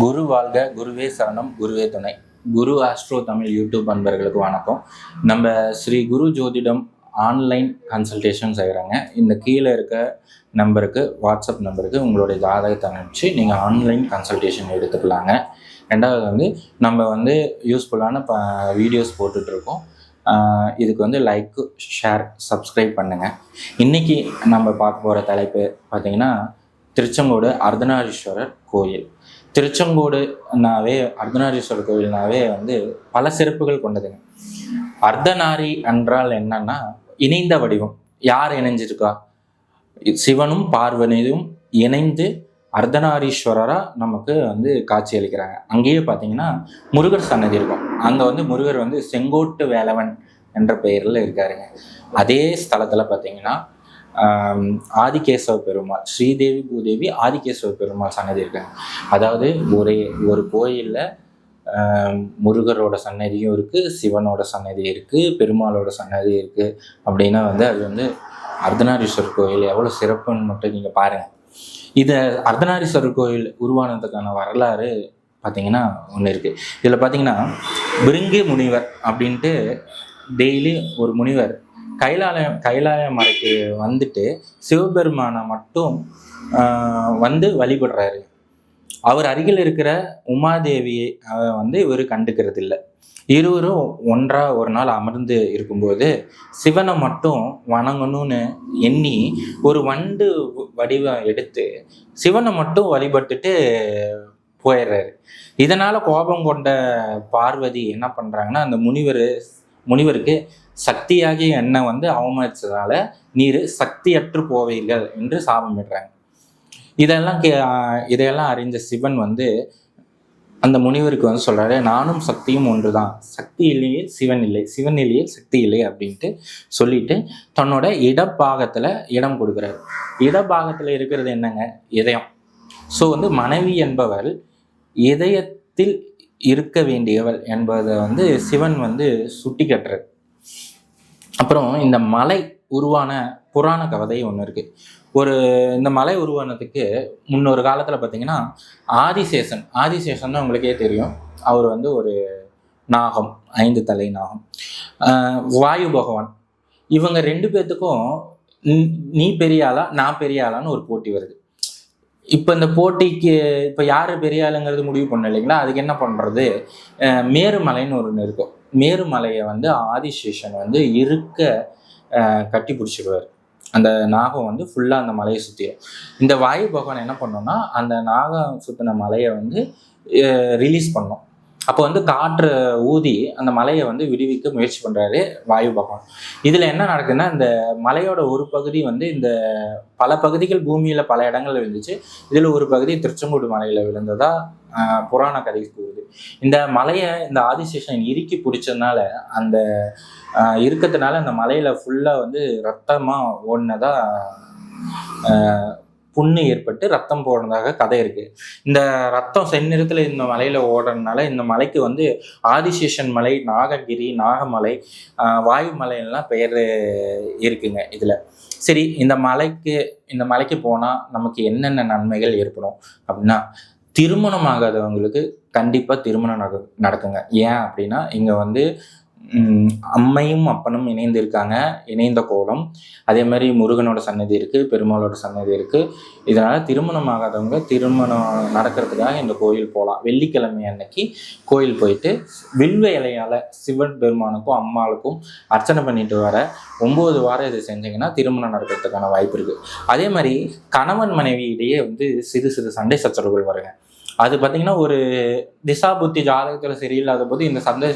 குரு வாழ்க குருவே சரணம் குருவே துணை. குரு ஆஸ்ட்ரோ தமிழ் யூடியூப் அன்பர்களுக்கு வணக்கம். நம்ம ஸ்ரீ குரு ஜோதிடம் ஆன்லைன் கன்சல்டேஷன் செய்கிறாங்க இந்த கீழே இருக்க நம்பருக்கு வாட்ஸ்அப் நம்பருக்கு உங்களுடைய ஜாதகத்தை அனுப்பிச்சு நீங்கள் ஆன்லைன் கன்சல்டேஷன் எடுத்துக்கலாங்க. ரெண்டாவது வந்து நம்ம வந்து யூஸ்ஃபுல்லான ப வீடியோஸ் போட்டுட்ருக்கோம். இதுக்கு வந்து லைக் ஷேர் சப்ஸ்கிரைப் பண்ணுங்கள் இன்றைக்கி நம்ம பார்க்க போகிற தலைப்பு பார்த்திங்கன்னா திருச்செங்கோடு அர்த்தநாரீஸ்வரர் கோயில். திருச்செங்கோடுனாவே அர்த்தநாரீஸ்வரர் கோயில்னாவே வந்து பல சிறப்புகள் கொண்டதுங்க. அர்த்தநாரி என்றால் என்னன்னா இணைந்த வடிவம். யார் இணைஞ்சிருக்கா? சிவனும் பார்வனியும் இணைந்து அர்த்தநாரீஸ்வரரா நமக்கு வந்து காட்சி அளிக்கிறாங்க. அங்கேயே பார்த்தீங்கன்னா முருகர் சன்னதி இருக்கும். அங்கே வந்து முருகர் வந்து செங்கோட்டு வேலவன் என்ற பெயரில் இருக்காருங்க. அதே ஸ்தலத்தில் பார்த்தீங்கன்னா ஆதிகேசவ பெருமாள் ஸ்ரீதேவி பூதேவி ஆதிகேசவ பெருமாள் சன்னதி இருக்காங்க. அதாவது ஒரே ஒரு கோயிலில் முருகரோட சன்னதியும் இருக்குது சிவனோட சன்னதி இருக்குது பெருமாளோட சன்னதி இருக்குது அப்படின்னா வந்து அது வந்து அர்த்தநாரீஸ்வரர் கோயில். எவ்வளோ சிறப்புன்னு மட்டும் நீங்கள் பாருங்கள் இதை அர்த்தநாரீஸ்வரர் கோயில் உருவானதுக்கான வரலாறு பார்த்தீங்கன்னா ஒன்று இருக்குது இதில் பார்த்தீங்கன்னா பிருங்கி முனிவர் அப்படின்ட்டு டெய்லி ஒரு முனிவர் கைலாலயம் கைலாய மலைக்கு வந்துட்டு சிவபெருமானை மட்டும் வந்து வழிபடுறாரு. அவர் அருகில் இருக்கிற உமாதேவியை வந்து இவர் கண்டுக்கிறது இல்லை இருவரும் ஒன்றா ஒரு நாள் அமர்ந்து இருக்கும்போது சிவனை மட்டும் வணங்கணும்னு எண்ணி ஒரு வண்டு வடிவம் எடுத்து சிவனை மட்டும் வழிபட்டுட்டு போயிடுறாரு. இதனால கோபம் கொண்ட பார்வதி என்ன பண்றாங்கன்னா அந்த முனிவர் முனிவருக்கு சக்தியாகிய என்னை வந்து அவமதிச்சதால நீர் சக்தியற்று போவீர்கள் என்று சாபமிடுறாங்க இதெல்லாம் கே இதையெல்லாம் அறிஞ்ச சிவன் வந்து அந்த முனிவருக்கு வந்து சொல்றாரு நானும் சக்தியும் ஒன்று தான் சக்தி இல்லையே சிவன் இல்லை. சிவன் இல்லையே சக்தி இல்லை அப்படின்ட்டு சொல்லிட்டு தன்னோட இடப்பாகத்துல இடம் கொடுக்குறாரு. இடப்பாகத்துல இருக்கிறது என்னங்க? இதயம். ஸோ வந்து மனைவி என்பவர் இதயத்தில் இருக்க வேண்டியவள் என்பதை வந்து சிவன் வந்து சுட்டி கட்டுறது அப்புறம் இந்த மலை உருவான புராண கவதை ஒன்று இருக்குது ஒரு இந்த மலை உருவானதுக்கு முன்னொரு காலத்தில் பார்த்தீங்கன்னா ஆதிசேஷன் ஆதிசேஷன் உங்களுக்கே தெரியும். அவர் வந்து ஒரு நாகம் ஐந்து தலை நாகம். வாயு பகவான். இவங்க ரெண்டு பேர்த்துக்கும் நீ- நீ பெரிய ஆளா நான் பெரிய ஆளான்னு ஒரு போட்டி வருது. இப்போ இந்த போட்டிக்கு இப்போ யார் பெரிய ஆளுங்கிறது முடிவு பண்ண இல்லைங்களா? அதுக்கு என்ன பண்ணுறது மேருமலைன்னு ஒன்று இருக்கும் மேருமலையை வந்து ஆதிசேஷன் வந்து இருக்க கட்டி பிடிச்சிடுவார் அந்த நாகம் வந்து ஃபுல்லாக அந்த மலையை சுற்றிடும் இந்த வாயு பகவான் என்ன பண்ணோம்னா அந்த நாகம் சுற்றின மலையை வந்து ரிலீஸ் பண்ணோம். அப்போ வந்து காற்று ஊதி அந்த மலையை வந்து விடுவிக்க முயற்சி பண்ணுறாரு வாயு பகவான். இதில் என்ன நடக்குதுன்னா இந்த மலையோட ஒரு பகுதி வந்து இந்த பல பகுதிகள் பூமியில் பல இடங்கள்ல விழுந்துச்சு. இதில் ஒரு பகுதி திருச்செங்கோடு மலையில் விழுந்ததா புராண கதை கூறுது. இந்த மலையை இந்த ஆதிசேஷன் இறுக்கி பிடிச்சதுனால அந்த இருக்கிறதுனால அந்த மலையில் ஃபுல்லாக வந்து ரத்தமாக ஓடினதா புண்ணு ஏற்பட்டு ரத்தம் போடுறதாக கதை இருக்கு. இந்த ரத்தம் செந்நிறத்தில் இந்த மலையில ஓடுறதுனால இந்த மலைக்கு வந்து ஆதிசேஷன் மலை நாககிரி நாகமலை வாயு வாயுமலை எல்லாம் பெயர் இருக்குங்க இதுல. சரி இந்த மலைக்கு இந்த மலைக்கு போனா நமக்கு என்னென்ன நன்மைகள் ஏற்படும் அப்படின்னா திருமணம் ஆகாதவங்களுக்கு கண்டிப்பாக திருமணம் நட நடக்குங்க. ஏன் அப்படின்னா இங்கே வந்து அம்மையும் அப்பனும் இணைந்து இருக்காங்க. இணைந்த கோலம். அதே மாதிரி முருகனோட சன்னதி இருக்கு பெருமாளோட சன்னதி இருக்கு. இதனால திருமணம் ஆகாதவங்க திருமணம் நடக்கிறதுக்காக இந்த கோயில் போகலாம் வெள்ளிக்கிழமை அன்னைக்கு கோயில் போயிட்டு வில்வ இலையால சிவன் பெருமானுக்கும் அம்மாளுக்கும் அர்ச்சனை பண்ணிட்டு வர ஒன்பது வாரம் இதை செஞ்சீங்கன்னா திருமணம் நடக்கிறதுக்கான வாய்ப்பு இருக்கு. அதே மாதிரி கணவன் மனைவி இடையே வந்து சிறு சிறு சண்டை சச்சரவுகள் வருங்க. அது பார்த்தீங்கன்னா ஒரு திசா புத்தி ஜாதகத்தில் சரியில்லாத போது இந்த சண்டை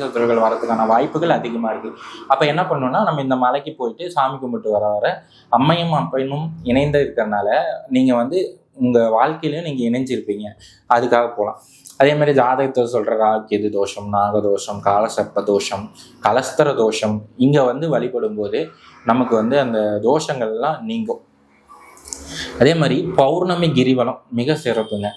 வரதுக்கான வாய்ப்புகள் அதிகமாக இருக்குது அப்போ என்ன பண்ணணும்னா நம்ம இந்த மலைக்கு போயிட்டு சாமி கும்பிட்டு வர வர அம்மையும் அப்பனும் இணைந்து இருக்கிறனால நீங்கள் வந்து உங்கள் வாழ்க்கையிலையும் நீங்கள் இணைஞ்சிருப்பீங்க. அதுக்காக போகலாம் அதே மாதிரி ஜாதகத்தை சொல்கிற ராக்கியது தோஷம் நாகதோஷம் காலசர்ப்ப தோஷம் கலஸ்தர தோஷம் இங்கே வந்து வழிபடும் போது நமக்கு வந்து அந்த தோஷங்கள்லாம் நீங்கும். அதே மாதிரி பௌர்ணமி கிரிவலம் மிக சிறப்புங்க.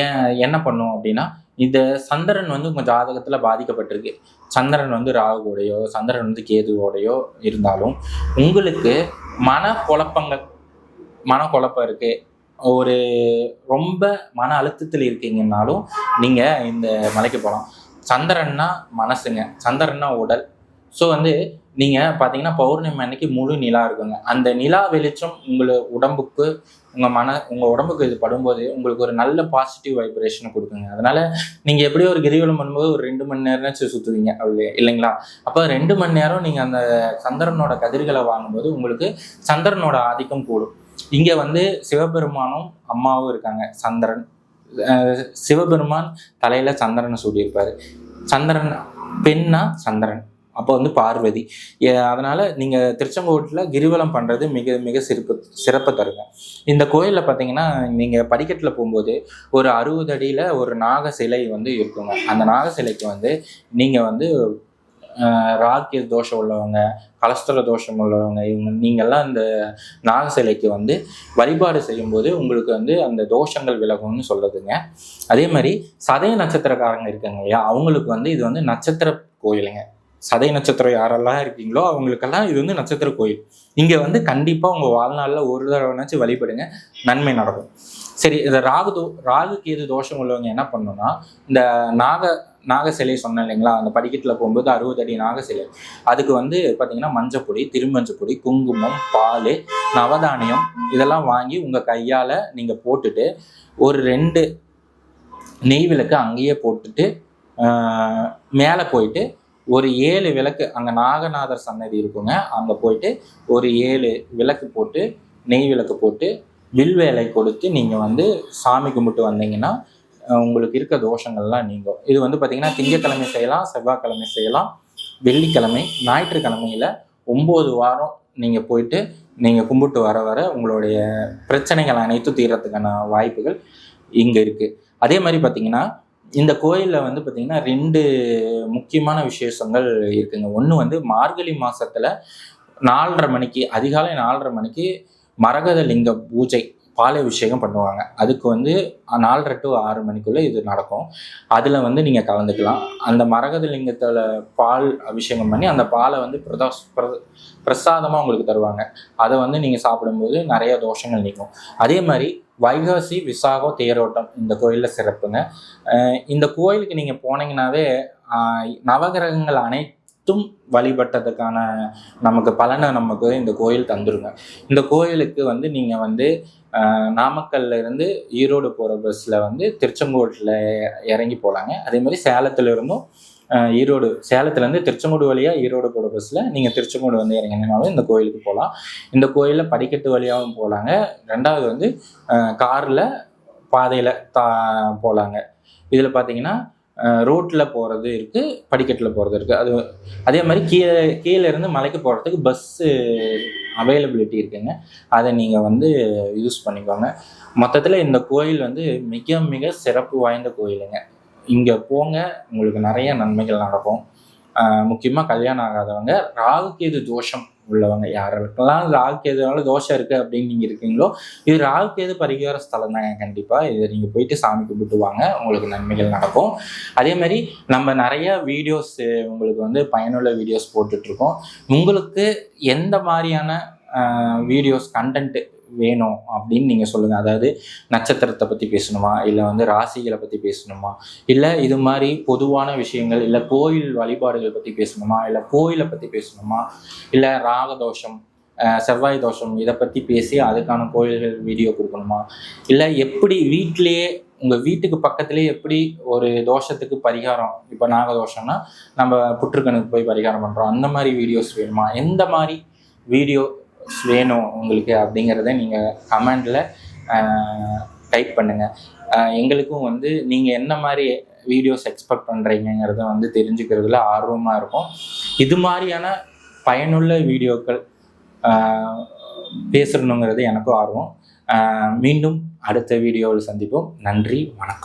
ஏன் என்ன பண்ணும் அப்படின்னா இந்த சந்திரன் வந்து உங்கள் ஜாதகத்தில் பாதிக்கப்பட்டிருக்கு. சந்திரன் வந்து ராகுவோடையோ சந்திரன் வந்து கேதுவோடையோ இருந்தாலும் உங்களுக்கு மன குழப்பங்கள் மனக்குழப்பம் இருக்குது ஒரு ரொம்ப மன அழுத்தத்தில் இருக்கீங்கன்னாலும் நீங்கள் இந்த மலைக்கு போகலாம். சந்திரன்னா மனசுங்க. சந்திரன்னா உடல். ஸோ வந்து நீங்கள் பார்த்தீங்கன்னா பௌர்ணமி அன்னைக்கு முழு நிலா இருக்குங்க. அந்த நிலா வெளிச்சம் உங்களை உடம்புக்கு உங்கள் மன உங்கள் உடம்புக்கு இது படும்போது உங்களுக்கு ஒரு நல்ல பாசிட்டிவ் வைப்ரேஷனை கொடுக்குங்க. அதனால நீங்கள் எப்படியோ ஒரு கிரிவலம் பண்ணும்போது ஒரு ரெண்டு மணி நேரம் சுற்றுவீங்க அப்படி இல்லைங்களா? அப்போ ரெண்டு மணி நேரம் நீங்கள் அந்த சந்திரனோட கதிர்களை வாங்கும்போது உங்களுக்கு சந்திரனோட ஆதிக்கம் கூடும். இங்கே வந்து சிவபெருமானும் அம்மாவும் இருக்காங்க. சந்திரன் சிவபெருமான் தலையில் சந்திரனை சூடியிருப்பாரு. சந்திரன் பெண்ணா சந்திரன். அப்போ வந்து பார்வதி. அதனால் நீங்கள் திருச்செங்கோட்டில் கிரிவலம் பண்ணுறது மிக மிக சிறப்பு சிறப்பை தருங்க. இந்த கோயிலில் பார்த்தீங்கன்னா நீங்கள் படிக்கட்டில் போகும்போது ஒரு அறுபது அடியில் ஒரு நாக சிலை வந்து இருக்குங்க. அந்த நாக சிலைக்கு வந்து நீங்கள் வந்து ராக்கிய தோஷம் உள்ளவங்க கலஸ்தர தோஷம் உள்ளவங்க இவங்க நீங்கள்லாம் இந்த நாக சிலைக்கு வந்து வழிபாடு செய்யும்போது உங்களுக்கு வந்து அந்த தோஷங்கள் விலகும்னு சொல்லுதுங்க அதே மாதிரி சதய நட்சத்திரக்காரங்க இருக்காங்க இல்லையா அவங்களுக்கு வந்து இது வந்து நட்சத்திர கோயிலுங்க. சதை நட்சத்திரம் யாரெல்லாம் இருக்கீங்களோ அவங்களுக்கெல்லாம் இது வந்து நட்சத்திர கோயில். இங்கே வந்து கண்டிப்பாக உங்கள் வாழ்நாளில் ஒரு தடவைனாச்சும் வழிபடுங்க. நன்மை நடக்கும். சரி இந்த ராகு தோ ராகு கேது தோஷம் உள்ளவங்க என்ன பண்ணணும்னா இந்த நாக நாக சிலை சொன்னேன் இல்லைங்களா? அந்த படிக்கட்டில் போகும்போது அறுபது அடி நாக சிலை அதுக்கு வந்து பார்த்தீங்கன்னா மஞ்சப்பொடி திருமஞ்சப்பொடி குங்குமம் பால் நவதானியம் இதெல்லாம் வாங்கி உங்கள் கையால் நீங்கள் போட்டுட்டு ஒரு ரெண்டு நெய் விளக்கு அங்கேயே போட்டுட்டு மேலே போயிட்டு ஒரு ஏழு விளக்கு அங்கே நாகநாதர் சன்னதி இருக்குங்க அங்கே போயிட்டு ஒரு ஏழு விளக்கு போட்டு நெய் விளக்கு போட்டு வில் வேலை கொடுத்து நீங்கள் வந்து சாமி கும்பிட்டு வந்தீங்கன்னா உங்களுக்கு இருக்க தோஷங்கள்லாம் நீங்கும். இது வந்து பார்த்தீங்கன்னா திங்கட்கிழமை செய்யலாம் செவ்வாய்க்கிழமை செய்யலாம் வெள்ளிக்கிழமை ஞாயிற்றுக்கிழமையில் ஒம்பது வாரம் நீங்கள் போயிட்டு நீங்கள் கும்பிட்டு வர வர உங்களுடைய பிரச்சனைகள் அனைத்தும் தீர்றதுக்கான வாய்ப்புகள் இங்கே இருக்குது அதே மாதிரி பார்த்தீங்கன்னா இந்த கோயிலில் வந்து பார்த்திங்கன்னா ரெண்டு முக்கியமான விசேஷங்கள் இருக்குங்க. ஒன்று வந்து மார்கழி மாதத்தில் நாலரை மணிக்கு அதிகாலை நாலரை மணிக்கு மரகத லிங்க பூஜை பாலாபிஷேகம் பண்ணுவாங்க. அதுக்கு வந்து நாலரை டு ஆறு மணிக்குள்ளே இது நடக்கும். அதில் வந்து நீங்கள் கலந்துக்கலாம். அந்த மரகத லிங்கத்தில் பால் அபிஷேகம் பண்ணி அந்த பாலை வந்து பிரதோஷ் பிர- பிரசாதமாக உங்களுக்கு தருவாங்க. அதை வந்து நீங்கள் சாப்பிடும்போது நிறைய தோஷங்கள் நீக்கும். அதே மாதிரி வைகாசி விசாகம் தேரோட்டம் இந்த கோயிலில் சிறப்புங்க. இந்த கோயிலுக்கு நீங்கள் போனீங்கன்னாவே நவகிரகங்கள் அனைத்தும் வழிபட்டதுக்கான நமக்கு பலனை நமக்கு இந்த கோயில் தந்துருங்க. இந்த கோயிலுக்கு வந்து நீங்கள் வந்து நாமக்கல்ல இருந்து ஈரோடு போகிற பஸ்ஸில் வந்து திருச்செங்கோட்டில் இறங்கி போகலாங்க அதே மாதிரி சேலத்துலேருந்தும் ஈரோடு சேலத்துலேருந்து திருச்செங்கோடு வழியாக ஈரோடு போகிற பஸ்ஸில் நீங்கள் திருச்செங்கோடு வந்து இறங்கினாலும் இந்த கோயிலுக்கு போகலாம் இந்த கோயிலில் படிக்கட்டு வழியாகவும் போகலாங்க ரெண்டாவது வந்து காரில் பாதையில் தா போகலாங்க இதில் பார்த்தீங்கன்னா ரோட்டில் போகிறது இருக்குது படிக்கட்டில் போகிறது இருக்குது அது அதே மாதிரி கீழே கீழே இருந்து மலைக்கு போகிறதுக்கு பஸ்ஸு அவைலபிலிட்டி இருக்குங்க. அதை நீங்கள் வந்து யூஸ் பண்ணிக்கோங்க. மொத்தத்தில் இந்த கோயில் வந்து மிக மிக சிறப்பு வாய்ந்த கோயிலுங்க. இங்கே போங்க உங்களுக்கு நிறைய நன்மைகள் நடக்கும். முக்கியமாக கல்யாணம் ஆகாதவங்க ராகுகேது தோஷம் உள்ளவங்க யாருக்கெல்லாம் ராகுகேதுனால தோஷம் இருக்குது அப்படின்னு நீங்கள் இருக்கீங்களோ இது ராகுகேது பரிகார ஸ்தலம் தாங்க கண்டிப்பாக இதை நீங்கள் போயிட்டு சாமி கும்பிட்டு வாங்க உங்களுக்கு நன்மைகள் நடக்கும். அதே மாதிரி நம்ம நிறைய வீடியோஸ் உங்களுக்கு வந்து பயனுள்ள வீடியோஸ் போட்டுட்ருக்கோம் உங்களுக்கு எந்த மாதிரியான வீடியோஸ் கண்டென்ட்டு வேணும் அப்படின்னு நீங்கள் சொல்லுங்கள் அதாவது நட்சத்திரத்தை பற்றி பேசணுமா? இல்லை வந்து ராசிகளை பற்றி பேசணுமா? இல்லை இது மாதிரி பொதுவான விஷயங்கள் இல்லை கோயில் வழிபாடுகள் பற்றி பேசணுமா? இல்லை கோயிலை பற்றி பேசணுமா? இல்லை ராகதோஷம் செவ்வாய் தோஷம் இதை பற்றி பேசி அதுக்கான கோயில்கள் வீடியோ கொடுக்கணுமா? இல்லை எப்படி வீட்டிலேயே உங்கள் வீட்டுக்கு பக்கத்துலேயே எப்படி ஒரு தோஷத்துக்கு பரிகாரம் இப்போ நாகதோஷம்னா நம்ம புற்றுக்கணுக்கு போய் பரிகாரம் பண்ணுறோம் அந்த மாதிரி வீடியோஸ் வேணுமா? எந்த மாதிரி வீடியோ வீடியோஸ் வேணும் உங்களுக்கு அப்படிங்கிறத நீங்கள் கமெண்டில் டைப் பண்ணுங்கள் எங்களுக்கும் வந்து நீங்கள் என்ன மாதிரி வீடியோஸ் எக்ஸ்பெக்ட் பண்ணுறீங்கிறத வந்து தெரிஞ்சுக்கிறதுல ஆர்வமாக இருக்கும். இது மாதிரியான பயனுள்ள வீடியோக்கள் பேசணுங்கிறது எனக்கும் ஆர்வம். மீண்டும் அடுத்த வீடியோவில் சந்திப்போம். நன்றி வணக்கம்.